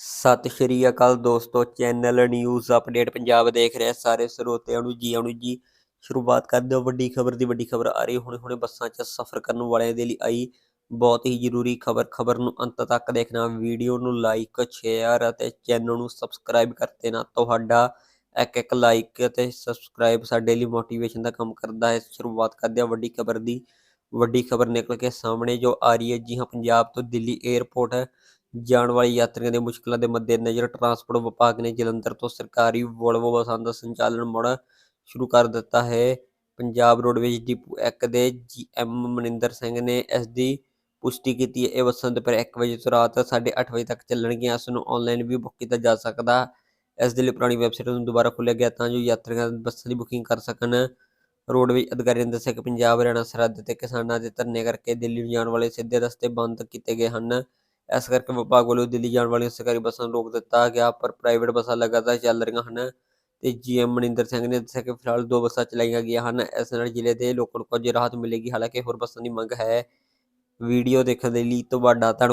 ਸਤਿ ਸ਼੍ਰੀ ਅਕਾਲ ਦੋਸਤੋ, channel news update Punjab ਦੇਖ ਰਹੇ ਸਾਰੇ ਸਰੋਤਿਆਂ ਨੂੰ ਜੀ ਆਉਣ ਜੀ। ਸ਼ੁਰੂਆਤ ਕਰਦੇ ਹਾਂ ਵੱਡੀ ਖਬਰ ਦੀ ਵੱਡੀ ਖਬਰ ਆ ਰਹੀ। ਹੁਣੇ ਹੁਣੇ ਬੱਸਾਂ 'ਚ ਸਫ਼ਰ ਕਰਨ ਵਾਲਿਆਂ ਦੇ ਲਈ ਆਈ ਬਹੁਤ ਹੀ ਜ਼ਰੂਰੀ ਖਬਰ। ਖਬਰ ਨੂੰ ਅੰਤ ਤੱਕ ਦੇਖਣਾ, ਵੀਡੀਓ ਨੂੰ ਲਾਈਕ ਸ਼ੇਅਰ ਅਤੇ ਚੈਨਲ ਨੂੰ ਸਬਸਕ੍ਰਾਈਬ ਕਰ ਦੇਣਾ ਤੁਹਾਡਾ ਇੱਕ ਇੱਕ ਲਾਈਕ ਅਤੇ ਸਬਸਕ੍ਰਾਈਬ ਸਾਡੇ ਲਈ ਮੋਟੀਵੇਸ਼ਨ ਦਾ ਕੰਮ ਕਰਦਾ ਹੈ। ਸ਼ੁਰੂਆਤ ਕਰਦੇ ਹਾਂ ਵੱਡੀ ਖਬਰ ਦੀ। ਵੱਡੀ ਖਬਰ ਨਿਕਲ ਕੇ ਸਾਹਮਣੇ ਜੋ ਆ ਰਹੀ ਹੈ, ਜੀ ਹਾਂ, ਪੰਜਾਬ ਤੋਂ ਦਿੱਲੀ 에ਅਰਪੋਰਟ ਜਾਣ ਵਾਲੇ ਯਾਤਰੀਆਂ ਦੀਆਂ ਮੁਸ਼ਕਲਾਂ ਦੇ ਮੱਦੇਨਜ਼ਰ ਟਰਾਂਸਪੋਰਟ ਵਿਭਾਗ ਨੇ ਜਲੰਧਰ ਤੋਂ ਸਰਕਾਰੀ ਵੋਲਵੋ ਬੱਸਾਂ ਦਾ ਸੰਚਾਲਨ ਮੁੜ ਸ਼ੁਰੂ ਕਰ ਦਿੱਤਾ ਹੈ। ਪੰਜਾਬ ਰੋਡਵੇਜ਼ ਡਿਪੂ 1 ਦੇ ਜੀਐਮ ਮਨਿੰਦਰ ਸਿੰਘ ਨੇ ਇਸ ਦੀ ਪੁਸ਼ਟੀ ਕੀਤੀ ਹੈ। ਇਹ ਬੱਸਾਂ ਦੁਪਹਿਰ 1 ਵਜੇ ਤੋਂ ਰਾਤ 8:30 ਵਜੇ ਤੱਕ ਚੱਲਣਗੀਆਂ। ਇਸ ਨੂੰ ਆਨਲਾਈਨ ਵੀ ਬੁੱਕ ਕੀਤਾ ਜਾ ਸਕਦਾ। ਇਸ ਦੇ ਲਈ ਪੁਰਾਣੀ ਵੈਬਸਾਈਟ ਨੂੰ ਦੁਬਾਰਾ ਖੋਲ੍ਹਿਆ ਗਿਆ ਤਾਂ ਜੋ ਯਾਤਰੀਆਂ ਬੱਸਾਂ ਦੀ ਬੁਕਿੰਗ ਕਰ ਸਕਣ। ਰੋਡਵੇਜ਼ ਅਧਿਕਾਰੀਆਂ ਨੇ ਦੱਸਿਆ ਕਿ ਪੰਜਾਬ, ਹਰਿਆਣਾ, ਸਰਹੱਦ ਤੇ ਕਿਸਾਨਾਂ ਦੇ ਧਰਨੇ ਕਰਕੇ ਦਿੱਲੀ ਨੂੰ ਜਾਣ ਵਾਲੇ ਸਿੱਧੇ ਰਸਤੇ ਬੰਦ ਕੀਤੇ ਗਏ ਹਨ। ਇਸ ਕਰਕੇ ਵਿਭਾਗ ਵੱਲੋਂ ਦਿੱਲੀ ਜਾਣ ਵਾਲੀਆਂ ਸਰਕਾਰੀ ਬੱਸਾਂ ਨੂੰ ਰੋਕ ਦਿੱਤਾ ਗਿਆ, ਪਰ ਪ੍ਰਾਈਵੇਟ ਬੱਸਾਂ ਲਗਾਤਾਰ ਚੱਲ ਰਹੀਆਂ ਹਨ ਤੇ ਜੀਐਮ ਮਨਿੰਦਰ ਸਿੰਘ ਨੇ ਦੱਸਿਆ ਕਿ ਫਿਲਹਾਲ ਦੋ ਬੱਸਾਂ ਚਲਾਈਆਂ ਗਈਆਂ ਹਨ, ਇਸ ਨਾਲ ਜ਼ਿਲ੍ਹੇ ਦੇ ਲੋਕਾਂ ਨੂੰ ਕੁਝ ਰਾਹਤ ਮਿਲੇਗੀ, ਹਾਲਾਂਕਿ ਹੋਰ ਬੱਸਾਂ ਦੀ ਮੰਗ ਹੈ। ਵੀਡੀਓ ਦੇਖਣ ਦੇ ਲਈ ਤੁਹਾਡਾ ਧੰਨ